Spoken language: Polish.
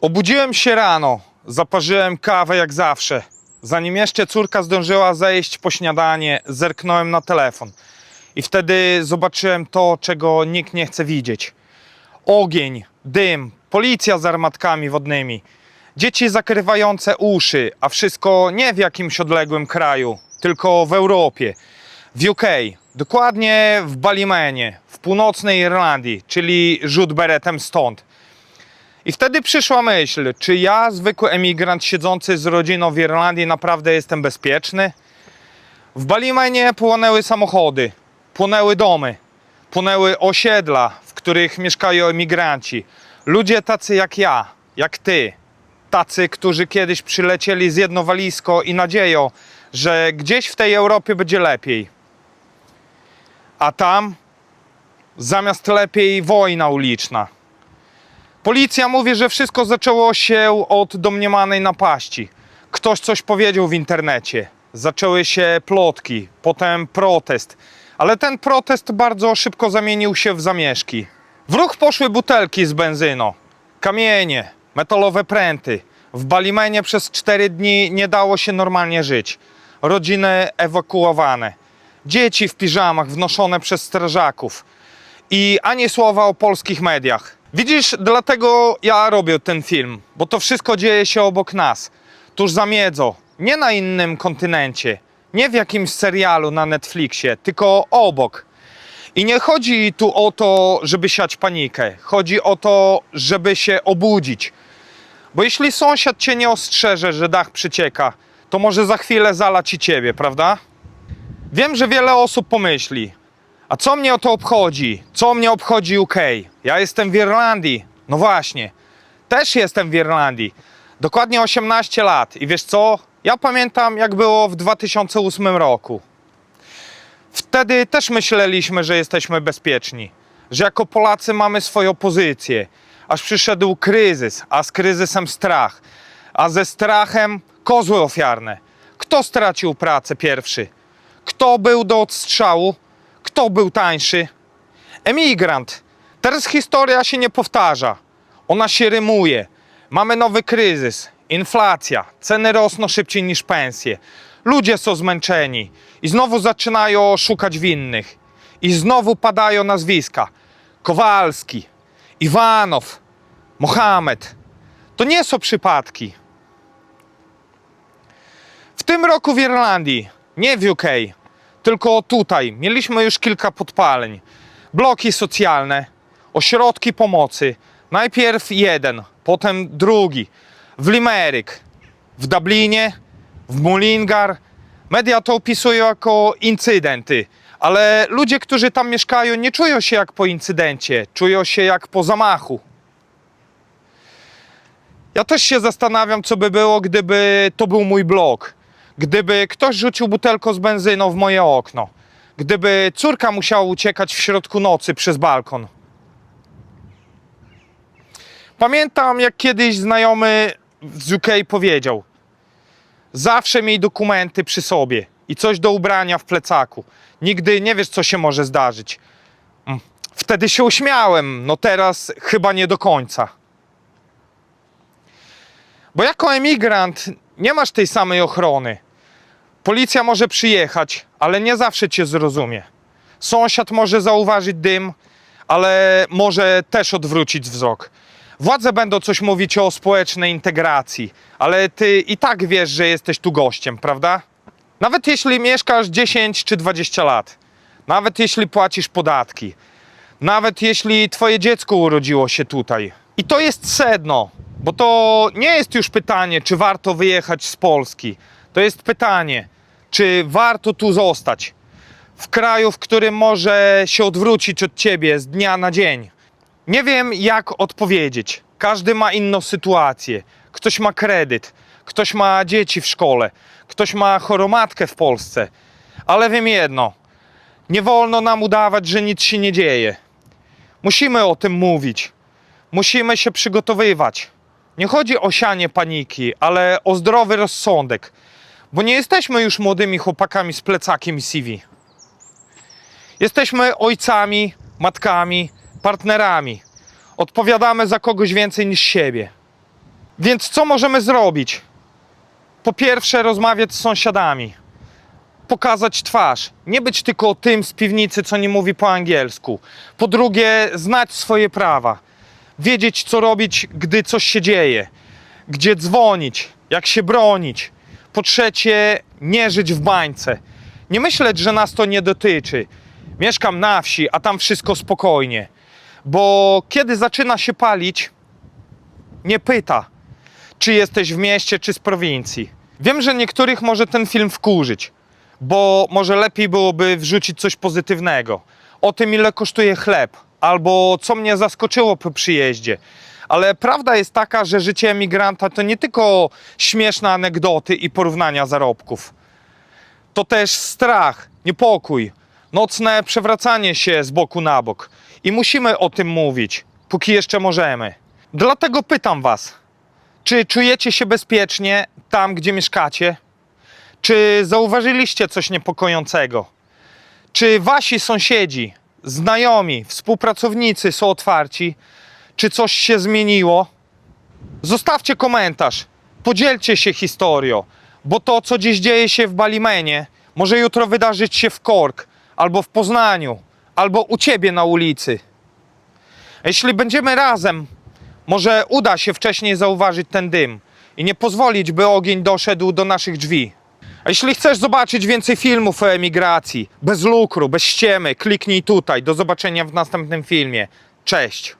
Obudziłem się rano, zaparzyłem kawę jak zawsze. Zanim jeszcze córka zdążyła zejść po śniadanie, zerknąłem na telefon. I wtedy zobaczyłem to, czego nikt nie chce widzieć. Ogień, dym, policja z armatkami wodnymi, dzieci zakrywające uszy, a wszystko nie w jakimś odległym kraju, tylko w Europie, w UK, dokładnie w Balimenie, w północnej Irlandii, czyli rzut beretem stąd. I wtedy przyszła myśl, czy ja, zwykły emigrant siedzący z rodziną w Irlandii, naprawdę jestem bezpieczny? W Balimenie płonęły samochody, płonęły domy, płonęły osiedla, w których mieszkają emigranci. Ludzie tacy jak ja, jak ty. Tacy, którzy kiedyś przylecieli z jedno walizko i nadzieją, że gdzieś w tej Europie będzie lepiej. A tam, zamiast lepiej, wojna uliczna. Policja mówi, że wszystko zaczęło się od domniemanej napaści. Ktoś coś powiedział w internecie. Zaczęły się plotki, potem protest. Ale ten protest bardzo szybko zamienił się w zamieszki. W ruch poszły butelki z benzyną, kamienie, metalowe pręty. W Balimenie przez cztery dni nie dało się normalnie żyć. Rodziny ewakuowane. Dzieci w piżamach wnoszone przez strażaków i ani słowa o polskich mediach. Widzisz, dlatego ja robię ten film, bo to wszystko dzieje się obok nas, tuż za miedzą, nie na innym kontynencie, nie w jakimś serialu na Netflixie, tylko obok. I nie chodzi tu o to, żeby siać panikę, chodzi o to, żeby się obudzić. Bo jeśli sąsiad cię nie ostrzeże, że dach przycieka, to może za chwilę zalać i ciebie, prawda? Wiem, że wiele osób pomyśli, a co mnie o to obchodzi? Co mnie obchodzi UK? Ja jestem w Irlandii. No właśnie, też jestem w Irlandii. Dokładnie 18 lat. I wiesz co? Ja pamiętam, jak było w 2008 roku. Wtedy też myśleliśmy, że jesteśmy bezpieczni, że jako Polacy mamy swoją pozycję. Aż przyszedł kryzys, a z kryzysem strach, a ze strachem kozły ofiarne. Kto stracił pracę pierwszy? Kto był do odstrzału? Kto był tańszy? Emigrant. Teraz historia się nie powtarza. Ona się rymuje. Mamy nowy kryzys, inflacja, ceny rosną szybciej niż pensje. Ludzie są zmęczeni i znowu zaczynają szukać winnych. I znowu padają nazwiska. Kowalski, Iwanow, Mohamed. To nie są przypadki. W tym roku w Irlandii, nie w UK, tylko tutaj mieliśmy już kilka podpaleń. Bloki socjalne, ośrodki pomocy. Najpierw jeden, potem drugi. W Limerick, w Dublinie, w Mullingar. Media to opisują jako incydenty, ale ludzie, którzy tam mieszkają, nie czują się jak po incydencie, czują się jak po zamachu. Ja też się zastanawiam, co by było, gdyby to był mój blok. Gdyby ktoś rzucił butelką z benzyną w moje okno. Gdyby córka musiała uciekać w środku nocy przez balkon. Pamiętam, jak kiedyś znajomy z UK powiedział: Zawsze miej dokumenty przy sobie i coś do ubrania w plecaku. Nigdy nie wiesz, co się może zdarzyć. Mm, Wtedy się uśmiałem, no teraz chyba nie do końca. Bo jako emigrant nie masz tej samej ochrony. Policja może przyjechać, ale nie zawsze cię zrozumie. Sąsiad może zauważyć dym, ale może też odwrócić wzrok. Władze będą coś mówić o społecznej integracji, ale ty i tak wiesz, że jesteś tu gościem, prawda? Nawet jeśli mieszkasz 10 czy 20 lat, nawet jeśli płacisz podatki, nawet jeśli twoje dziecko urodziło się tutaj. I to jest sedno, bo to nie jest już pytanie, czy warto wyjechać z Polski. To jest pytanie, czy warto tu zostać. W kraju, w którym może się odwrócić od ciebie z dnia na dzień. Nie wiem, jak odpowiedzieć. Każdy ma inną sytuację. Ktoś ma kredyt, ktoś ma dzieci w szkole, ktoś ma choromatkę w Polsce. Ale wiem jedno: nie wolno nam udawać, że nic się nie dzieje. Musimy o tym mówić. Musimy się przygotowywać. Nie chodzi o sianie paniki, ale o zdrowy rozsądek, bo nie jesteśmy już młodymi chłopakami z plecakiem i CV. Jesteśmy ojcami, matkami, partnerami. Odpowiadamy za kogoś więcej niż siebie. Więc co możemy zrobić? Po pierwsze, rozmawiać z sąsiadami, pokazać twarz, nie być tylko tym z piwnicy, co nie mówi po angielsku. Po drugie, znać swoje prawa, wiedzieć, co robić, gdy coś się dzieje, gdzie dzwonić, jak się bronić. Po trzecie, nie żyć w bańce, nie myśleć, że nas to nie dotyczy. Mieszkam na wsi, a tam wszystko spokojnie. Bo kiedy zaczyna się palić, nie pyta, czy jesteś w mieście, czy z prowincji. Wiem, że niektórych może ten film wkurzyć, bo może lepiej byłoby wrzucić coś pozytywnego. O tym, ile kosztuje chleb, albo co mnie zaskoczyło po przyjeździe. Ale prawda jest taka, że życie emigranta to nie tylko śmieszne anegdoty i porównania zarobków. To też strach, niepokój, nocne przewracanie się z boku na bok. I musimy o tym mówić, póki jeszcze możemy. Dlatego pytam Was, czy czujecie się bezpiecznie tam, gdzie mieszkacie? Czy zauważyliście coś niepokojącego? Czy wasi sąsiedzi, znajomi, współpracownicy są otwarci? Czy coś się zmieniło? Zostawcie komentarz, podzielcie się historią, bo to, co dziś dzieje się w Balimenie, może jutro wydarzyć się w Kork, albo w Poznaniu, albo u ciebie na ulicy. Jeśli będziemy razem, może uda się wcześniej zauważyć ten dym i nie pozwolić, by ogień doszedł do naszych drzwi. A jeśli chcesz zobaczyć więcej filmów o emigracji, bez lukru, bez ściemy, kliknij tutaj. Do zobaczenia w następnym filmie. Cześć!